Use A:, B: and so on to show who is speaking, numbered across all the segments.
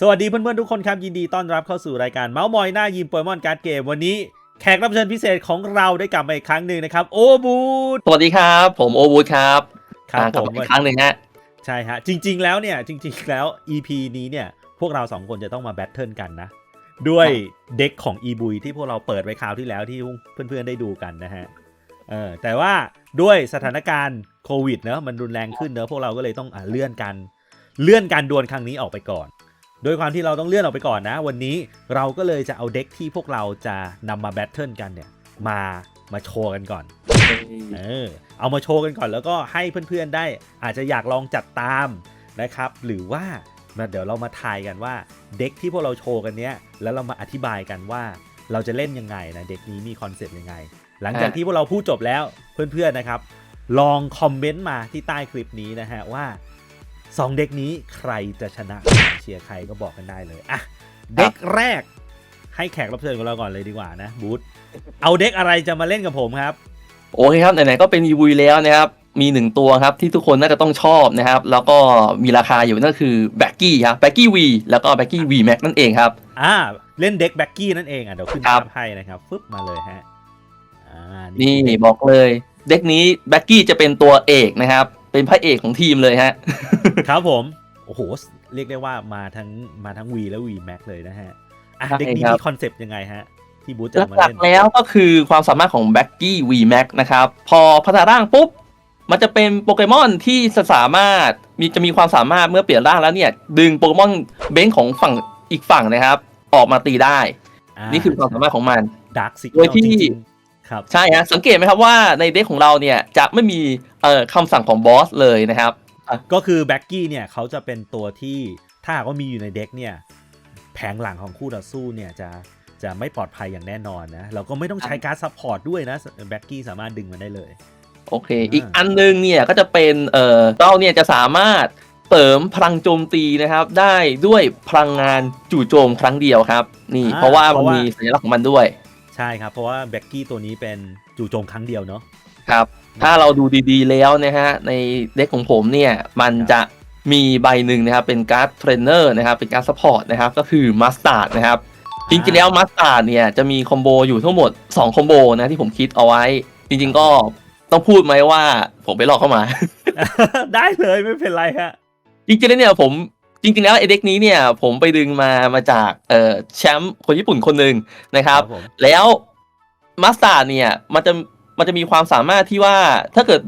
A: สวัสดีเพื่อนๆทุกคนครับ ยินดีต้อนรับเข้าสู่รายการเมาส์มอยหน้ายิมโปเกมอนการ์ดเกมวันนี้แขกรับเชิญพิเศษของเราได้กลับมาอีกครั้งหนึ่งนะครับ โอบูด
B: สวัสดีครับ ผมโอวูดครับ
A: ครับ
B: กลับ
A: ม
B: มาอีกครั้งหนึ่งฮะ
A: ใช่ฮะจริง ๆ แล้วเนี่ยจริง ๆ แล้ว EP นี้เนี่ยพวกเราสองคนจะต้องมาแบทเทิลกันนะ ด้วยเด็กของอีบุยที่พวกเราเปิดไว้คราวที่แล้วที่เพื่อนๆได้ดูกันนะฮะเออแต่ว่าด้วยสถานการณ์โควิดเนอะมันรุนแรงขึ้นเนอะพวกเราก็เลยต้องอะเลื่อนกัน เลื่อนการดวลครั้งนี้ออกไปก่อน โดยความที่เราต้องเลื่อนออกไปก่อนนะ วันนี้เราก็เลยจะเอาเด็กที่พวกเราจะนำมาแบทเทิลกันเนี่ยมามาโชว์กันก่อน เออ เอามาโชว์กันก่อนแล้วก็ให้เพื่อนๆได้ อาจจะอยากลองจัดตามนะครับ หรือว่ามาเดี๋ยวเรามาทายกันว่าเด็กที่พวกเราโชว์กันเนี้ยแล้วเรามาอธิบายกันว่าเราจะเล่นยังไงนะเด็กนี้มีคอนเซปต์ยังไง หลังจาก
B: ฮะ
A: ที่พวกเราพูดจบแล้วเพื่อนๆนะครับ ลองคอมเมนต์มาที่ใต้คลิปนี้นะฮะว่า สองเด็กนี้ใครจะชนะเชียร์ใครก็บอกกันได้เลยอะเด็กแรกให้แขกรับเชิญของเราก่อนเลยดีกว่านะบูธเอาเด็กอะไรจะมาเล่นกับผมครับ
B: โอเคครับไหนๆก็เป็นอีวุยแล้วนะครับมีหนึ่งตัวครับที่ทุกคนน่าจะต้องชอบนะครับ แล้วก็มีราคาอยู่นั่นคือแบ็กกี้ครับแบ็กกี้วีแล้วก็แบ็กกี้วีแม็กนั่นเองครับ
A: อ่าเล่นเด็กแบ็กกี้นั่นเองอะเดี๋ยวขึ้น
B: ครั
A: ภา
B: บ
A: พให้นะครับฟึบมาเลยฮะอ่า
B: นี่
A: คือเด็ก
B: บอกเลย เด็กนี้แบ็กกี้จะเป็นตัวเอกนะครับ เป็นพระเอกของทีมเลยฮะ
A: ครับผม โอ้โห เรียกได้ว่ามาทั้งมาทั้ง V และ V Max เลยนะฮะอะ
B: ใช่
A: เด็กนี้
B: ครับ
A: มีคอนเซปต์ยังไงฮะ ที่บูธจะเอามา
B: หลัก
A: เล่น
B: ๆแล้วก็คือความสามารถของแบ็กกี้วีแม็กนะครับ พอพัฒนาร่างปุ๊บ มันจะเป็นโปเกมอนที่สามารถมีจะมีความสามารถเมื่อเปลี่ยนร่างแล้วเนี่ย ดึงโปเกมอนเบนของฝั่งอีกฝั่งนะครับ ออกมาตีได้ นี่คือความสามารถของมัน
A: ดาร์กซิก
B: โดยที่
A: จริงๆ ครับ
B: ใช่ฮะสังเกตไหมครับว่าในเด็กของเราเนี่ยจะไม่มีเอ่อคำสั่งของบอสเลยนะครับ
A: ก็คือแบ็กกี้เนี่ยเขาจะเป็นตัวที่ถ้าหากว่ามีอยู่ในเด็กเนี่ยแผงหลังของคู่ต่อสู้เนี่ยจะจะไม่ปลอดภัยอย่างแน่นอนนะ เราก็ไม่ต้องใช้การ์ดซัพพอร์ตด้วยนะแบ็กกี้สามารถดึงมันได้เลย
B: โอเค อีกอันนึงเนี่ยก็จะเป็นเอ่อเราเนี่ยจะสามารถเสริมพลังโจมตีนะครับ ได้ด้วยพลังงานจู่โจมครั้งเดียวครับ นี่
A: อ่า
B: เพราะว่า
A: เพ
B: มัน
A: ราะว่ามี
B: มีสัญลักษณ์ของมันด้วย
A: ใช่ครับ เพราะว่าแบ็กกี้ตัวนี้เป็นจู่โจมครั้งเดียวเนาะ
B: ครับ ถ้าเราดูดีๆแล้วนะฮะ ในเด็กของผมเนี่ย มันจะมีใบหนึ่งนะครับ เป็นการ์ดเทรนเนอร์นะครับ เป็นการ์ดซัพพอร์ตนะครับ ก็คือมัสตาร์ดนะครับจริงๆแล้วมัสตาร์ดเนี่ยจะมีคอมโบอยู่ทั้งหมด 2 คอมโบนะที่ผมคิดเอาไว้ จริง ๆ ก็ต้องพูดไหมว่าผมไปลอกเข้ามา
A: ได้เลยไม่เป็นไรฮะ
B: จริงๆแล้วเนี่ยผม จริงๆแล้วไอเด็กนี้เนี่ยผมไปดึงมามาจากเอ่อแชมป์คนญี่ปุ่นคนหนึ่งนะครับ
A: ผม
B: แล้วมัสตาร์ดเนี่ยมันจะมันจะมีความสามารถที่ว่าถ้าเกิด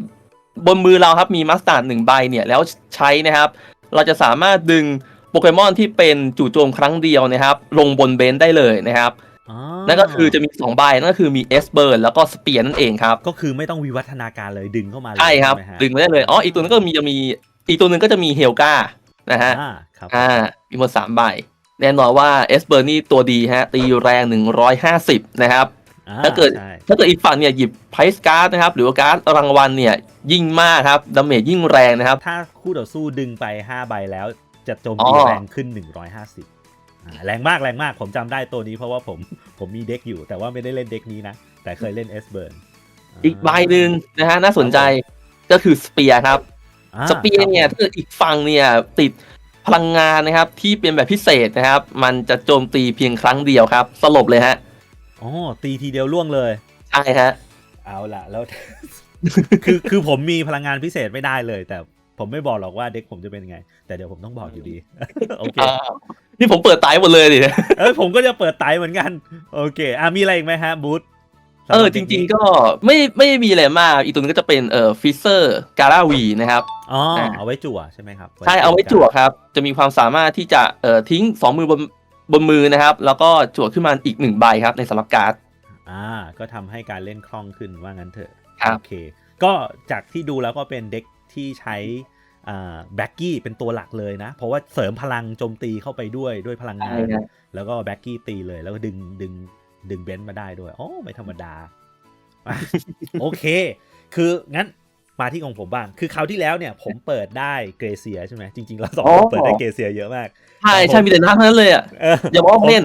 B: บนมือเราครับมีมัสตาร์ดหนึ่งใบเนี่ยแล้วใช้นะครับ เราจะสามารถดึงโปเกมอนที่เป็นจู่โจมครั้งเดียวนะครับ ลงบนเบนซ์ได้เลยนะครับ
A: อ๋อ
B: นั่นก็คือจะมี2ใบนั่นก็คือมีเอสเบิร์นแล้วก็สเปียนั่นเองครับ
A: ก็คือไม่ต้องวิวัฒนาการเลยดึงเข้ามาเลย
B: ใช่ครับ
A: ไหมฮะ
B: ดึงมาได้เลยอ๋ออีกตัวนึงก็มีจะมีอีกตัวนึงก็จะมีเฮลกา นะฮะ
A: อ่าครับ
B: อ่ามีหมดสามใบ แน่นอนว่าเอสเบอร์นี่ตัวดีฮะ ตีแรง150นะครับ
A: อ่
B: ถ้าเกิด
A: ใช่
B: ถ้าเกิดอีกฝั่งเนี่ยหยิบไพรส์การ์ดนะครับ หรือว่าการ์ดรางวัลเนี่ย ยิ่งมากครับดาเมจยิ่งแรงนะครับ
A: ถ้าคู่ต่อสู้ดึงไป 5 ใบแล้ว จะโจม
B: อ๋
A: ตี
B: อ
A: แรงขึ้น 150อ่าแรงมากแรงมากผมจำได้ตัวนี้เพราะว่าผมผมมีเด็กอยู่ แต่ว่าไม่ได้เล่นเด็กนี้นะ แต่เคยเล่นเอสเบิร์น
B: อีกใบหนึ่งนะฮะน่าสนใจก็คือสเปียครับ สเปียเนี่ยถ้าเกิดอีกฝั่งเนี่ยติดพลังงานนะครับ ที่เป็นแบบพิเศษนะครับ มันจะโจมตีเพียงครั้งเดียวครับ สลบเลยฮะ
A: อ๋อตีทีเดียวล่วงเลย
B: ใช่ฮะ
A: เอาละแล้ว คือคือผมมีพลังงานพิเศษไม่ได้เลย แต่ผมไม่บอกหรอกว่าเด็กผมจะเป็นไง แต่เดี๋ยวผมต้องบอกอยู่ดีโอเค
B: อ่านี่ผมเปิดไตหมดเลยดิ
A: เอ้ยผมก็จะเปิดไตเหมือนกัน โอเค อะมีอะไรอีกไหมฮะบูธ
B: เออจริง ๆ ก็ไม่ไม่มีอะไรมากอีกตัวนึงก็จะเป็นเอ่อฟิเซอร์การาวีนะครับ
A: อ๋อ
B: อ่า
A: เอาไว้จั่วใช่ไหมครับ
B: ใช่เอาไว้จั่วครับ จะมีความสามารถที่จะเอ่อทิ้งสองมือบนบนมือนะครับ แล้วก็จั่วขึ้นมาอีกหนึ่งใบครับในสำหรับการ์ด
A: อ่าก็ทำให้การเล่นคล่องขึ้นว่างั้นเถอะ
B: ครับ
A: โอเค ก็จากที่ดูแล้วก็เป็นเด็กที่ใช้อ่าแบ็กกี้เป็นตัวหลักเลยนะ เพราะว่าเสริมพลังโจมตีเข้าไปด้วยด้วยพลังงา
B: ใช่
A: น
B: ฮะ
A: แล้วก็แบ็กกี้ตีเลยแล้วก็ดึงดึง ดึงเบนซ์มาได้ด้วยโอ้ไม่ธรรมดาอะโอเค คืองั้นมาที่ของผมบ้าง คือคราวที่แล้วเนี่ยผมเปิดได้เกรเซียใช่ไหมจริงๆเราสองคนเปิดได้เกรเซียเยอะมาก
B: ใช่ใช่มีแต่น้ำทั้งนั้นเลยอะ
A: เออ
B: อย่าบอกว่าเล่น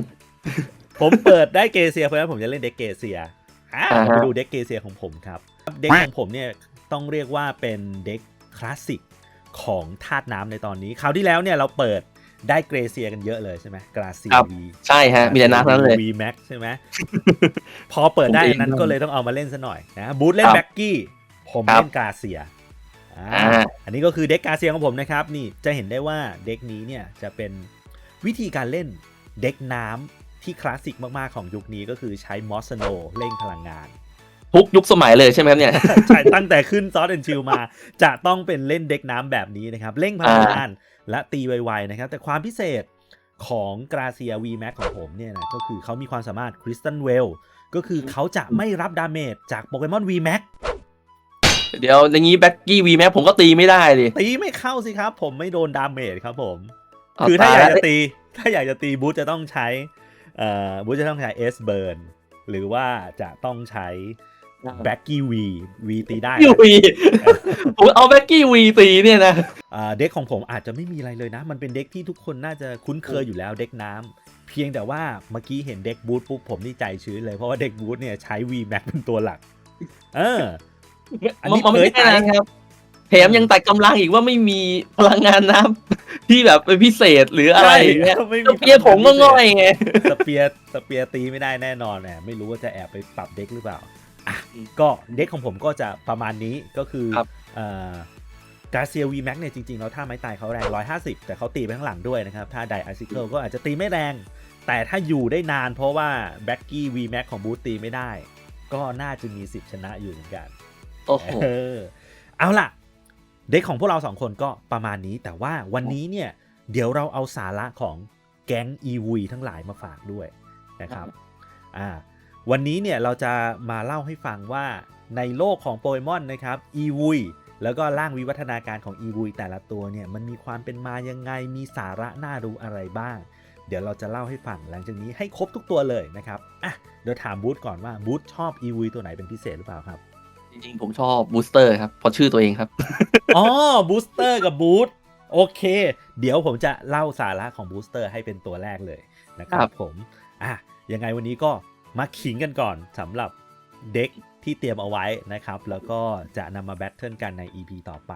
A: ผมเปิดได้เกรเซียเพราะฉะนั้นผมจะเล่นเด็กเกรเซียอะ
B: อ่าฮะ
A: มาดูเด็กเกรเซียของผมครับ เด็กของผมเนี่ยต้องเรียกว่าเป็นเด็กคลาสสิกของธาตุน้ำในตอนนี้ คราวที่แล้วเนี่ยเราเปิด ได้เกรเซียกันเยอะเลยใช่ไหมกราเซีย
B: ครับ
A: วี
B: ใช่ฮะ มีแต่น้ำนั้นเลย
A: วีแม็กใช่ไหมพอเปิดได้
B: ผมเอง
A: อันนั้นก็เลยต้องเอามาเล่นซะหน่อยนะบูธเล่น
B: ครับ
A: แบ็กกี้ผม
B: ครับ
A: เล่นกราเซียอ่า
B: อ่า
A: อันนี้ก็คือเด็กกราเซียของผมนะครับ นี่จะเห็นได้ว่าเด็กนี้เนี่ยจะเป็นวิธีการเล่นเด็กน้ำที่คลาสสิกมาก ๆ ของยุคนี้ก็คือใช้มอสโนเร่งพลังงาน
B: ทุกยุคสมัยเลยใช่ไหมครับเนี่ย
A: ใช่ตั้งแต่ขึ้นซอสแอนชิลมา จะต้องเป็นเล่นเด็กน้ำแบบนี้นะครับ เร่งพลังงาน และตีไวๆนะครับ แต่ความพิเศษของกราเซีย VMAX ของผมเนี่ยนะก็คือเขามีความสามารถคริสตันเวลก็คือเขาจะไม่รับดาเมจจากโปเกมอน VMAX
B: เดี๋ยวอย่างนี้แบ็กกี้วีแม็ผมก็ตีไม่ได้ดิ
A: ตีไม่เข้าสิครับ ผมไม่โดนดาเมจครับผม
B: เอา
A: คือถ้าอยาก
B: ตายแล้
A: จะ
B: ว
A: ตี ถ้าอยากจะตีบูธจะต้องใช้เอ่อบูธจะต้องใช้ S burn หรือว่าจะต้องใช้ แบ็กกี้วีวีตีได้
B: กี้วีผมเอาแบ็กกี้วีตีเนี่ยนะ
A: อ่าเด็กของผมอาจจะไม่มีอะไรเลยนะ มันเป็นเด็กที่ทุกคนน่าจะคุ้นเคยอยู่แล้วเด็กน้ำเพียงแต่ว่าเมื่อกี้เห็นเด็กบูธปุ๊บผมนี่ใจชื้นเลยเพราะว่าเด็กบูธเนี่ยใช้ V Max เป็นตัวหลัก เอออันนี้
B: มันไม่
A: เผย
B: แค่
A: ไต
B: นั้นครับแถมยังตัดกำลังอีกว่าไม่มีพลังงานน้ำที่แบบเป็นพิเศษหรืออะไรอย่างเงี้ย
A: ไม่
B: ก็เปียผมก็ง่อยไง
A: สเปียร์สเปียร์ตีไม่ได้แน่นอนแหมไม่รู้ว่าจะแอบไปปรับเด็กหรือเปล่าอะ
B: อืม
A: ก็เด็กของผมก็จะประมาณนี้ก็คือ
B: ครับ
A: เอ่อกาเซีย V Max เนี่ยจริง ๆ แล้วท่าไม้ตายเขาแรง 150 แต่เขาตีไปข้างหลังด้วยนะครับ ถ้าไดไอซิเคิลก็อาจจะตีไม่แรง แต่ถ้าอยู่ได้นานเพราะว่าแบ็กกี้ V Max ของบูธตีไม่ได้ ก็น่าจะมีสิทธิ์ชนะอยู่เหมือนกัน
B: โอ้โห
A: เออเอาล่ะ เด็กของพวกเราสองคนก็ประมาณนี้ แต่ว่าวันนี้เนี่ย เดี๋ยวเราเอาสาระของแก๊ง e v ทั้งหลายมาฝากด้วยนะครับ อ่า วันนี้เนี่ยเราจะมาเล่าให้ฟังว่าในโลกของโปเกมอนนะครับ e v แล้วก็ร่างวิวัฒนาการของ e v แต่ละตัวเนี่ยมันมีความเป็นมายังไงมีสาระน่ารู้อะไรบ้าง เดี๋ยวเราจะเล่าให้ฟังหลังจากนี้ให้ครบทุกตัวเลยนะครับอะเดี๋ยวถามบูธก่อนว่าบูธชอบ e v ตัวไหนเป็นพิเศษหรือเปล่าครับ
B: จริงๆ ผมชอบบูสเตอร์ครับเพราะชื่อตัวเองครับ
A: อ๋อบูสเตอร์กับบูสโอเค เดี๋ยวผมจะเล่าสาระของบูสเตอร์ให้เป็นตัวแรกเลยนะครั
B: ครับบ
A: ผมอะยังไงวันนี้ก็ มาขิงกันก่อนสำหรับเด็กที่เตรียมเอาไว้นะครับ แล้วก็จะนำมาแบทเทิลกันใน EP ต่อไป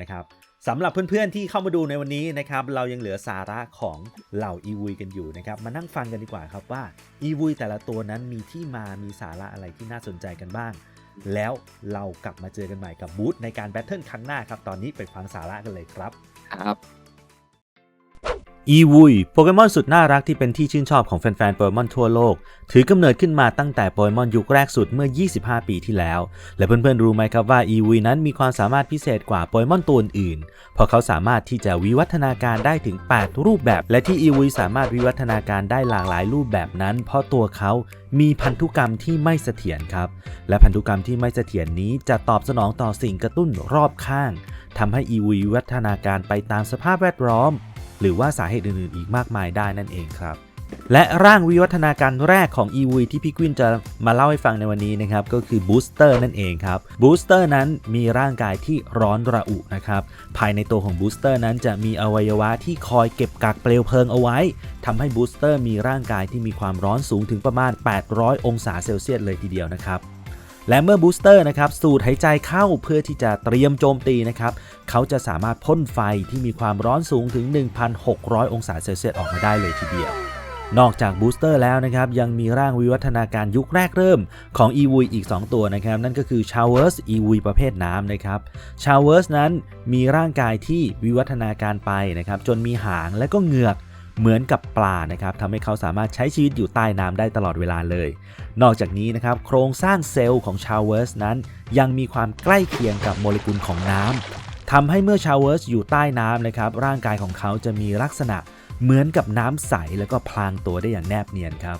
A: นะครับสำหรับเพื่อนๆที่เข้ามาดูในวันนี้นะครับ เรายังเหลือสาระของเหล่าอีวุยกันอยู่นะครับ มานั่งฟังกันดีกว่าครับว่าอีวุยแต่ละตัวนั้นมีที่มามีสาระอะไรที่น่าสนใจกันบ้าง แล้วเรากลับมาเจอกันใหม่กับบูธในการแบทเทิลครั้งหน้าครับ ตอนนี้ไปฟังสาระกันเลยครับ
B: ครับ
A: อีวุยโปเกมอนสุดน่ารักที่เป็นที่ชื่นชอบของแฟนๆโปเกมอนทั่วโลก ถือกำเนิดขึ้นมาตั้งแต่โปเกมอนยุคแรกสุดเมื่อ 25 ปีที่แล้ว และเพื่อนๆรู้ไหมครับว่าอีวุยนั้นมีความสามารถพิเศษกว่าโปเกมอนตัวอื่น เพราะเขาสามารถที่จะวิวัฒนาการได้ถึง 8 รูปแบบ และที่อีวุยสามารถวิวัฒนาการได้หลากหลายรูปแบบนั้น เพราะตัวเขามีพันธุกรรมที่ไม่เสถียรครับ และพันธุกรรมที่ไม่เสถียรนี้จะตอบสนองต่อสิ่งกระตุ้นรอบข้างทำให้อีวุยวิวัฒนาการไปตามสภาพแวดล้อม หรือว่าสาเหตุอื่นๆอีกมากมายได้นั่นเองครับและร่างวิวัฒนาการแรกของ e v ที่พี่กวินจะมาเล่าให้ฟังในวันนี้นะครับ ก็คือบูสเตอร์นั่นเองครับบูสเตอร์นั้นมีร่างกายที่ร้อนระอุนะครับ ภายในตัวของบูสเตอร์นั้นจะมีอวัยวะที่คอยเก็บกักเปลวเพลิงเอาไว้ทำให้บูสเตอร์มีร่างกายที่มีความร้อนสูงถึงประมาณ 800 องศาเซลเซียสเลยทีเดียวนะครับ และเมื่อบูสเตอร์นะครับสูดหายใจเข้าเพื่อที่จะเตรียมโจมตีนะครับเขาจะสามารถพ่นไฟที่มีความร้อนสูงถึง 1,600 องศาเซลเซียสออกมาได้เลยทีเดียวนอกจากบูสเตอร์แล้วนะครับยังมีร่างวิวัฒนาการยุคแรกเริ่มของ e v อีก 2 ตัวนะครับนั่นก็คือ Showers e v ประเภทน้ำนะครับ Showers นั้นมีร่างกายที่วิวัฒนาการไปนะครับจนมีหางและก็เหงือก เหมือนกับปลานะครับทำให้เขาสามารถใช้ชีวิตอยู่ใต้น้ำได้ตลอดเวลาเลย นอกจากนี้นะครับโครงสร้างเซลล์ของ Showers นั้น ยังมีความใกล้เคียงกับโมเลกุลของน้ำทำให้เมื่อชาวเวอร์สอยู่ใต้น้ำนะครับร่างกายของเขาจะมีลักษณะเหมือนกับน้ำใสแล้วก็พลางตัวได้อย่างแนบเนียนครับ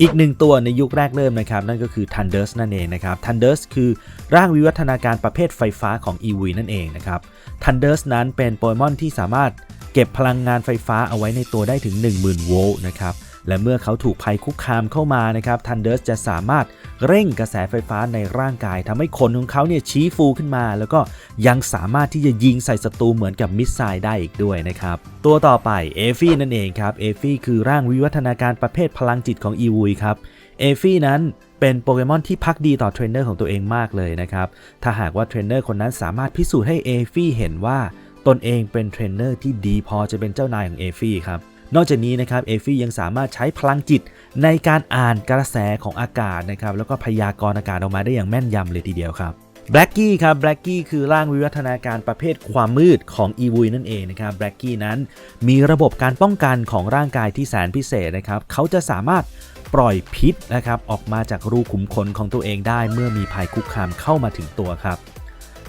A: อีกหนึ่งตัวในยุคแรกเริ่มนะครับ นั่นก็คือ Thunders นั่นเองนะครับ Thunders คือร่างวิวัฒนาการประเภทไฟฟ้าของ e v นั่นเองนะครับ Thunders นั้นเป็นโปเกมอนที่สามารถ เก็บพลังงานไฟฟ้าเอาไว้ในตัวได้ถึง 10,000 โวลต์นะครับและเมื่อเขาถูกภัยคุกคามเข้ามานะครับ Thunders จะสามารถเร่งกระแสไฟฟ้าในร่างกายทำให้ขนของเขาเนี่ยชี้ฟูขึ้นมา แล้วก็ยังสามารถที่จะยิงใส่ศัตรูเหมือนกับมิสไซล์ได้อีกด้วยนะครับ ตัวต่อไปเอฟี่นั่นเองครับเอฟี่คือร่างวิวัฒนาการประเภทพลังจิตของอีวุยครับเอฟี่นั้นเป็นโปเกมอนที่พักดีต่อเทรนเนอร์ของตัวเองมากเลยนะครับถ้าหากว่าเทรนเนอร์คนนั้นสามารถพิสูจน์ให้เอฟี่เห็นว่า ตนเองเป็นเทรนเนอร์ที่ดีพอจะเป็นเจ้านายของเอฟี่ครับนอกจากนี้นะครับเอฟี่ยังสามารถใช้พลังจิตในการอ่านกระแสของอากาศนะครับแล้วก็พยากรณ์อากาศออกมาได้อย่างแม่นยำเลยทีเดียวครับแบล็กกี้ครับแบล็กกี้คือร่างวิวัฒนาการประเภทความมืดของอีวุยนั่นเองนะครับแบล็กกี้นั้นมีระบบการป้องกันของร่างกายที่แสนพิเศษนะครับเขาจะสามารถปล่อยพิษนะครับออกมาจากรูขุมขนของตัวเองได้เมื่อมีภัยคุกคามเข้ามาถึงตัวครับ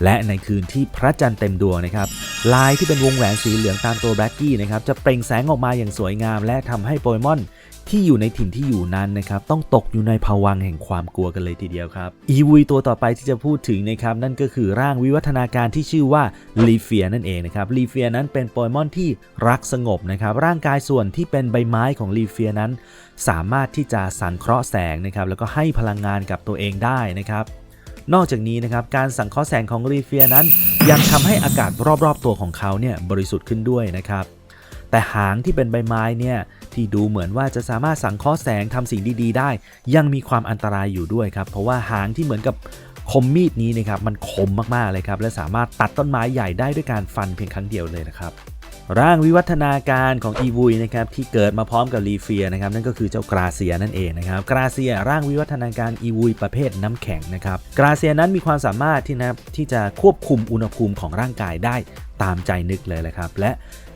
A: และในคืนที่พระจันทร์เต็มดวงนะครับลายที่เป็นวงแหวนสีเหลืองตามตัวแบล็กกี้นะครับจะเปล่งแสงออกมาอย่างสวยงาม และทำให้โปเกมอนที่อยู่ในถิ่นที่อยู่นั้นนะครับต้องตกอยู่ในภวังแห่งความกลัวกันเลยทีเดียวครับอีวุยตัวต่อไปที่จะพูดถึงนะครับนั่นก็คือร่างวิวัฒนาการที่ชื่อว่าลีเฟียนั่นเองนะครับลีเฟียนั้นเป็นโปเกมอนที่รักสงบนะครับร่างกายส่วนที่เป็นใบไม้ของลีเฟียนั้น สามารถที่จะสังเคราะห์แสงนะครับแล้วก็ให้พลังงานกับตัวเองได้นะครับ นอกจากนี้นะครับการสังเคราะห์แสงของรีเฟียนั้น ยังทำให้อากาศรอบๆตัวของเขาเนี่ยบริสุทธิ์ขึ้นด้วยนะครับ แต่หางที่เป็นใบไม้เนี่ยที่ดูเหมือนว่าจะสามารถสังเคราะห์แสงทำสิ่งดีๆ ได้ ยังมีความอันตรายอยู่ด้วยครับ เพราะว่าหางที่เหมือนกับคมมีดนี้นะครับมันคมมากๆเลยครับและสามารถตัดต้นไม้ใหญ่ได้ด้วยการฟันเพียงครั้งเดียวเลยนะครับ ร่างวิวัฒนาการของอีวุยนะครับที่เกิดมาพร้อมกับลีเฟียนะครับนั่นก็คือเจ้ากราเซียนั่นเองนะครับกราเซียร่างวิวัฒนาการอีวุยประเภทน้ำแข็งนะครับกราเซียนั้นมีความสามารถที่นะที่จะควบคุมอุณหภูมิของร่างกายได้ตามใจนึกเลยแหละครับและ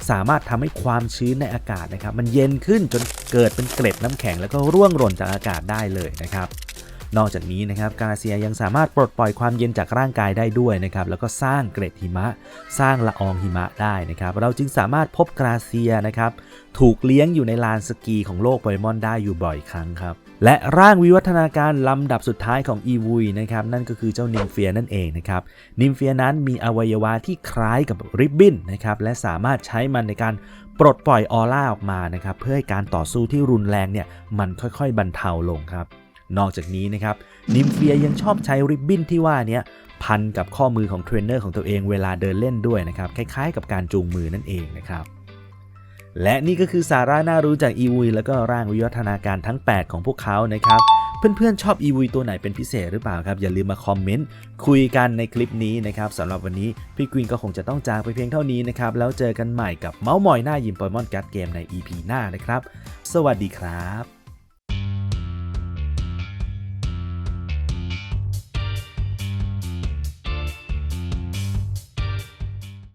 A: สามารถทำให้ความชื้นในอากาศนะครับมันเย็นขึ้นจนเกิดเป็นเกล็ดน้ำแข็งแล้วก็ร่วงหล่นจากอากาศได้เลยนะครับ นอกจากนี้นะครับกาเซียยังสามารถปลดปล่อยความเย็นจากร่างกายได้ด้วยนะครับแล้วก็สร้างเกล็ดหิมะ สร้างละอองหิมะได้นะครับเราจึงสามารถพบกาเซียนะครับถูกเลี้ยงอยู่ในลานสกีของโลกโปเกมอนได้อยู่บ่อยครั้งครับและร่างวิวัฒนาการลำดับสุดท้ายของอีวุยนะครับนั่นก็คือเจ้านิมเฟียนั่นเองนะครับนิมเฟียนั้นมีอวัยวะที่คล้ายกับริบบิ้นนะครับและสามารถใช้มันในการปลดปล่อยออร่าออกมานะครับเพื่อให้การต่อสู้ที่รุนแรงเนี่ยมันค่อยๆ บรรเทาลงครับ นอกจากนี้นะครับนิมเฟียยังชอบใช้ริบบิ้นที่ว่านี้พันกับข้อมือของเทรนเนอร์ของตัวเองเวลาเดินเล่นด้วยนะครับคล้ายๆ กับการจูงมือนั่นเองนะครับและนี่ก็คือสาระน่ารู้จากอีวุยแล้วก็ร่างวิวัฒนาการทั้ง 8 ของพวกเขานะครับเพื่อนๆชอบอีวุยตัวไหนเป็นพิเศษหรือเปล่าครับ อย่าลืมมาคอมเมนต์คุยกันในคลิปนี้นะครับสำหรับวันนี้พี่กวินก็คงจะต้องจากไปเพียงเท่านี้นะครับ แล้วเจอกันใหม่กับเมาส์มอยหน้ายิมปเกมอนการ์ดเกมใน EP หน้านะครับ สวัสดีครับ